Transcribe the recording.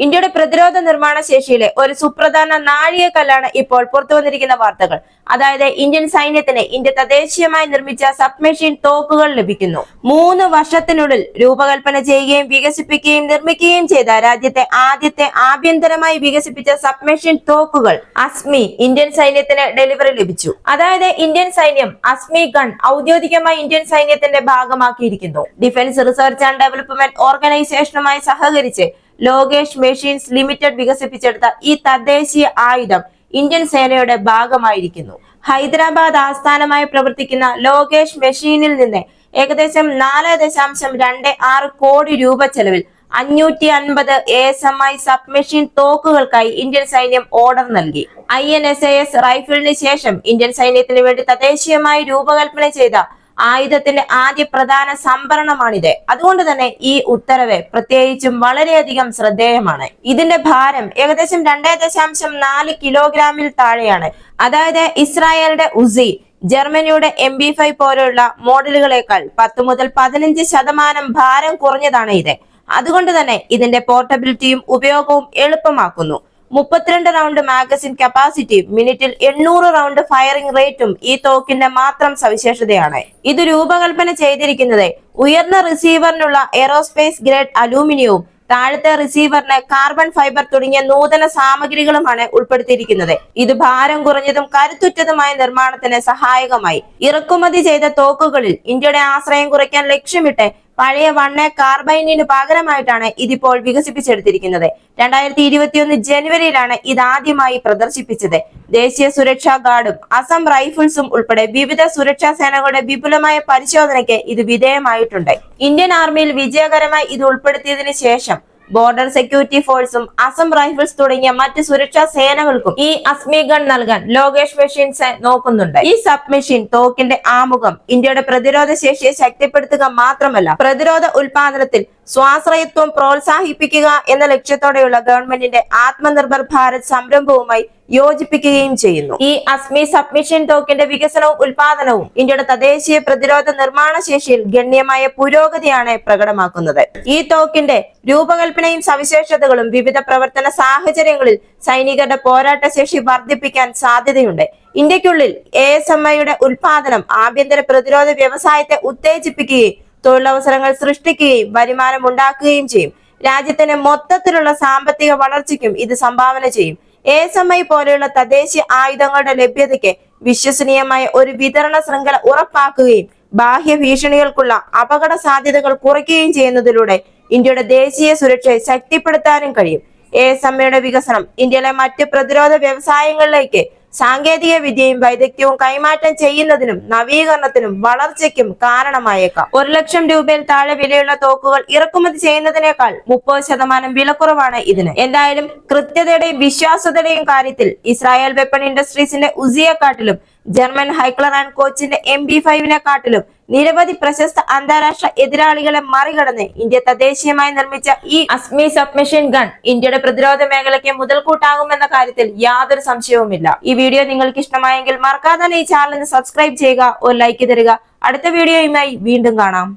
ഇന്ത്യയുടെ പ്രതിരോധ നിർമ്മാണ ശേഷിയിലെ ഒരു സുപ്രധാന നാഴികക്കല്ലാണ് ഇപ്പോൾ പുറത്തു വന്നിരിക്കുന്ന വാർത്തകൾ. അതായത് ഇന്ത്യൻ സൈന്യത്തിന് ഇന്ത്യ തദ്ദേശീയമായി നിർമ്മിച്ച സബ്മെഷീൻ തോക്കുകൾ ലഭിക്കുന്നു. മൂന്ന് വർഷത്തിനുള്ളിൽ രൂപകൽപ്പന ചെയ്യുകയും വികസിപ്പിക്കുകയും നിർമ്മിക്കുകയും ചെയ്ത രാജ്യത്തെ ആദ്യത്തെ ആഭ്യന്തരമായി വികസിപ്പിച്ച സബ്മെഷീൻ തോക്കുകൾ അസ്മി ഇന്ത്യൻ സൈന്യത്തിന് ഡെലിവറി ലഭിച്ചു. അതായത് ഇന്ത്യൻ സൈന്യം അസ്മി ഗൺ ഔദ്യോഗികമായി ഇന്ത്യൻ സൈന്യത്തിന്റെ ഭാഗമാക്കിയിരിക്കുന്നു. ഡിഫൻസ് റിസർച്ച് ആൻഡ് ഡെവലപ്മെന്റ് ഓർഗനൈസേഷനുമായി സഹകരിച്ച് ലോകേഷ് മെഷീൻസ് ലിമിറ്റഡ് വികസിപ്പിച്ചെടുത്ത ഈ തദ്ദേശീയ ആയുധം ഇന്ത്യൻ സേനയുടെ ഭാഗമായിരിക്കുന്നു. ഹൈദരാബാദ് ആസ്ഥാനമായി പ്രവർത്തിക്കുന്ന ലോകേഷ് മെഷീനിൽ നിന്ന് ഏകദേശം നാല് ദശാംശം രണ്ട് ആറ് കോടി രൂപ ചെലവിൽ അഞ്ഞൂറ്റി അൻപത് A S M I submachine തോക്കുകൾക്കായി Indian സൈന്യം ഓർഡർ നൽകി. I N S A S റൈഫിളിന് ശേഷം ഇന്ത്യൻ സൈന്യത്തിന് വേണ്ടി തദ്ദേശീയമായി രൂപകൽപ്പന ചെയ്ത ആയുധത്തിന്റെ ആദ്യ പ്രധാന സംഭരണമാണിത്. അതുകൊണ്ട് തന്നെ ഈ ഉത്തരവ് പ്രത്യേകിച്ചും വളരെയധികം ശ്രദ്ധേയമാണ്. ഇതിന്റെ ഭാരം ഏകദേശം രണ്ടേ ദശാംശം നാല് കിലോഗ്രാമിൽ താഴെയാണ്. അതായത് ഇസ്രായേലിന്റെ ഉസി ജർമ്മനിയുടെ എം ബി ഫൈവ് പോലെയുള്ള മോഡലുകളേക്കാൾ പത്ത് മുതൽ പതിനഞ്ച് ശതമാനം ഭാരം കുറഞ്ഞതാണ് ഇത്. അതുകൊണ്ട് തന്നെ ഇതിന്റെ പോർട്ടബിലിറ്റിയും ഉപയോഗവും എളുപ്പമാക്കുന്നു. മുപ്പത്തിരണ്ട് റൗണ്ട് മാഗസിൻ കപ്പാസിറ്റി മിനിറ്റിൽ എണ്ണൂറ് റൗണ്ട് ഫയറിംഗ് റേറ്റും ഈ തോക്കിന്റെ മാത്രം സവിശേഷതയാണ്. ഇത് രൂപകൽപ്പന ചെയ്തിരിക്കുന്നത് ഉയർന്ന റിസീവറിനുള്ള എയറോസ്പേസ് ഗ്രേഡ് അലൂമിനിയവും താഴത്തെ റിസീവറിന് കാർബൺ ഫൈബർ തുടങ്ങിയ നൂതന സാമഗ്രികളുമാണ് ഉൾപ്പെടുത്തിയിരിക്കുന്നത്. ഇത് ഭാരം കുറഞ്ഞതും കരുത്തുറ്റതുമായ നിർമ്മാണത്തിന് സഹായകമായി. ഇറക്കുമതി ചെയ്ത തോക്കുകളിൽ ഇന്ത്യയുടെ ആശ്രയം കുറയ്ക്കാൻ ലക്ഷ്യമിട്ട് പഴയ വണ്ണ കാർബൈനിന് പകരമായിട്ടാണ് ഇതിപ്പോൾ വികസിപ്പിച്ചെടുത്തിരിക്കുന്നത്. രണ്ടായിരത്തി ഇരുപത്തിയൊന്ന് ജനുവരിയിലാണ് ഇത് ആദ്യമായി പ്രദർശിപ്പിച്ചത്. ദേശീയ സുരക്ഷാ ഗാർഡും അസം റൈഫിൾസും ഉൾപ്പെടെ വിവിധ സുരക്ഷാ സേനകളുടെ വിപുലമായ പരിശോധനയ്ക്ക് ഇത് വിധേയമായിട്ടുണ്ട്. ഇന്ത്യൻ ആർമിയിൽ വിജയകരമായി ഇത് ഉൾപ്പെടുത്തിയതിനു ശേഷം ബോർഡർ സെക്യൂരിറ്റി ഫോഴ്സും അസം റൈഫിൾസ് തുടങ്ങിയ മറ്റ് സുരക്ഷാ സേനകൾക്കും ഈ അസ്മി ഗൺ നൽകാൻ ലോകേഷ് മെഷീൻസ് നോക്കുന്നുണ്ട്. ഈ സബ് മെഷീൻ തോക്കിന്റെ ആമുഖം ഇന്ത്യയുടെ പ്രതിരോധ ശേഷിയെ ശക്തിപ്പെടുത്തുക മാത്രമല്ല പ്രതിരോധ ഉൽപാദനത്തിൽ സ്വാശ്രയത്വം പ്രോത്സാഹിപ്പിക്കുക എന്ന ലക്ഷ്യത്തോടെയുള്ള ഗവൺമെന്റിന്റെ ആത്മനിർഭർ ഭാരത് സംരംഭവുമായി യോജിപ്പിക്കുകയും ചെയ്യുന്നു. ഈ അസ്മി സബ്മിഷൻ തോക്കിന്റെ വികസനവും ഉൽപാദനവും ഇന്ത്യയുടെ തദ്ദേശീയ പ്രതിരോധ നിർമ്മാണ ശേഷിയിൽ ഗണ്യമായ പുരോഗതിയാണ് പ്രകടമാക്കുന്നത്. ഈ തോക്കിന്റെ രൂപകൽപ്പനയും സവിശേഷതകളും വിവിധ പ്രവർത്തന സാഹചര്യങ്ങളിൽ സൈനികരുടെ പോരാട്ട ശേഷി വർദ്ധിപ്പിക്കാൻ സാധ്യതയുണ്ട്. ഇന്ത്യക്കുള്ളിൽ എ എസ് എം ഐയുടെ ഉൽപാദനം ആഭ്യന്തര പ്രതിരോധ വ്യവസായത്തെ ഉത്തേജിപ്പിക്കുകയും തൊഴിലവസരങ്ങൾ സൃഷ്ടിക്കുകയും വരുമാനം ഉണ്ടാക്കുകയും ചെയ്യും. രാജ്യത്തിന്റെ മൊത്തത്തിലുള്ള സാമ്പത്തിക വളർച്ചയ്ക്കും ഇത് സംഭാവന ചെയ്യും. എ എസ് എം ഐ പോലെയുള്ള തദ്ദേശീയ ആയുധങ്ങളുടെ ലഭ്യതയ്ക്ക് വിശ്വസനീയമായ ഒരു വിതരണ ശൃംഖല ഉറപ്പാക്കുകയും ബാഹ്യ ഭീഷണികൾക്കുള്ള അപകട സാധ്യതകൾ കുറയ്ക്കുകയും ചെയ്യുന്നതിലൂടെ ഇന്ത്യയുടെ ദേശീയ സുരക്ഷയെ ശക്തിപ്പെടുത്താനും കഴിയും. എ എസ് എം വികസനം ഇന്ത്യയിലെ മറ്റ് പ്രതിരോധ വ്യവസായങ്ങളിലേക്ക് സാങ്കേതിക വിദ്യയും വൈദഗ്ധ്യവും കൈമാറ്റം ചെയ്യുന്നതിനും നവീകരണത്തിനും വളർച്ചയ്ക്കും കാരണമായേക്കാം. ഒരു ലക്ഷം രൂപയിൽ താഴെ വിലയുള്ള തോക്കുകൾ ഇറക്കുമതി ചെയ്യുന്നതിനേക്കാൾ മുപ്പത് ശതമാനം വിലക്കുറവാണ് ഇതിന്. എന്തായാലും കൃത്യതയുടെയും വിശ്വാസ്യതയുടെയും കാര്യത്തിൽ ഇസ്രായേൽ വെപ്പൺ ഇൻഡസ്ട്രീസിന്റെ ഉസിയെക്കാട്ടിലും ജർമ്മൻ ഹൈക്ലർ ആൻഡ് കോച്ചിന്റെ എം ബി ഫൈവിനെക്കാട്ടിലും നിരവധി പ്രശസ്ത അന്താരാഷ്ട്ര എതിരാളികളെ മറികടന്ന് ഇന്ത്യ തദ്ദേശീയമായി നിർമ്മിച്ച ഈ അസ്മി സബ്മെഷീൻ ഗൺ ഇന്ത്യയുടെ പ്രതിരോധ മേഖലയ്ക്ക് മുതൽക്കൂട്ടാകുമെന്ന കാര്യത്തിൽ യാതൊരു സംശയവുമില്ല. ഈ വീഡിയോ നിങ്ങൾക്ക് ഇഷ്ടമായെങ്കിൽ മറക്കാതെ ഈ ചാനലിന് സബ്സ്ക്രൈബ് ചെയ്യുക ഒരു ലൈക്ക് തരിക. അടുത്ത വീഡിയോയുമായി വീണ്ടും കാണാം.